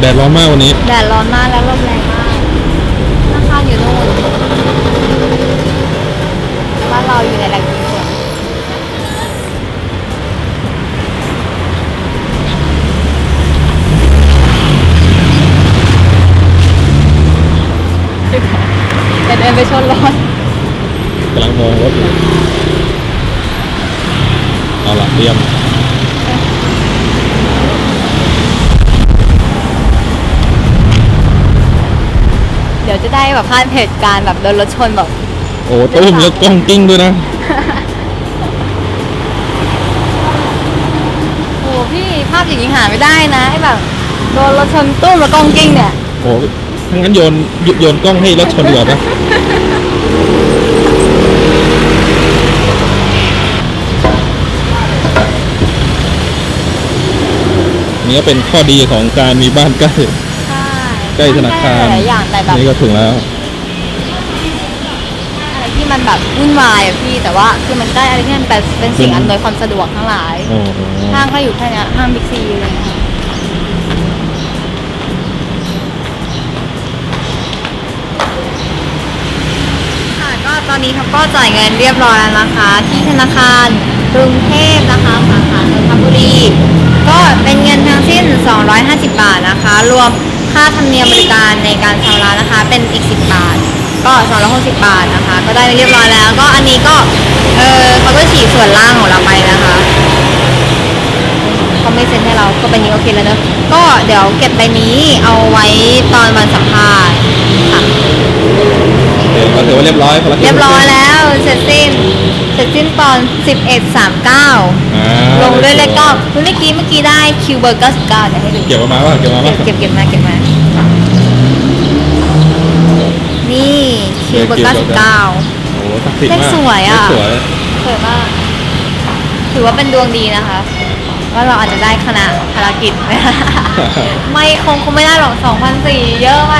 แดดร้อนมากวันนี้ แดดร้อนมากแล้วลมแรงมากข้างๆอยู่นู่นบ้านเราอยู่ในแหล่งชุมชนเดินไปชนรถกำลังมองรถอยู่เอาละเตรียม เดี๋ยวจะได้แบบพลาดเหตุการณ์แบบโดนรถชนแบบ โอ้ตุ้มแล้วกล้องกิ้งด้วยนะ โอ้พี่ภาพอย่างนี้หาไม่ได้นะไอ้แบบโดนรถชนตุ้มแล้วกล้องกิ้งเนี่ย โอ้ทั้างนั้นโยนโยนกล้องให้รถชนดีกว่าปะนี่ก็เป็นข้อดีของการมีบ้านใกล้ ใช่ใกล้ธนาคารหลายอย่างแต่แบบนี่ก็ถึงแล้วอะไรที่มันแบบวุ่นวายอะพี่แต่ว่าคือมันใกล้อะไรที่มันเป็นเป็นสิ่งอำนวยความสะดวกทั้งหลายโอ้โหห้างก็อยู่แค่เนี้ยห้างบิ๊กซีอะไรเงี้ยค่ะก็ตอนนี้ทับก็จ่ายเงินเรียบร้อยแล้วนะคะ ที่ธนาคารกรุงเทพนะคะสาขานนทบุรีก็เป็นเงินทั้งสิ้น 250 บาทนะคะ รวม ค่าธรรมเนียมบริการในการชำระนะคะ เป็นอีก 10 บาท ก็260 บาทนะคะ ก็ได้เรียบร้อยแล้ว ก็อันนี้ก็ เออเขาก็ฉีกส่วนล่างของเราไปนะคะเขาไม่เซ็นให้เรา ก็ใบนี้โอเคแล้วเนอะก็เดี๋ยวเก็บใบนี้เอาไว้ตอนวันสัมภาษณ์ค่ะโอเคก็ถือว่าเรียบร้อยภารกิจเรียบร้อยแล้ว เสร็จสิ้น เสร็จสิ้นตอน 11.39 อ่า ลงด้วยเลขเก้าเมื่อกี้เมื่อกี้ได้คิวเบอร์99เดี๋ยวให้ดูเก็บมาป่ะเก็บมาเก็ป่ะบเก็บเก็บมาเก็บมา นี่คิวเบอร์99โอ้โหศักดิ์สิทธิ์เลขมากสวยอะเลขสวยสวยมากถือว่าเป็นดวงดีนะคะ ว่าเราอาจจะได้คณะภารกิจ ไม่คงคงไม่ได้หรอก2,004เยอะไป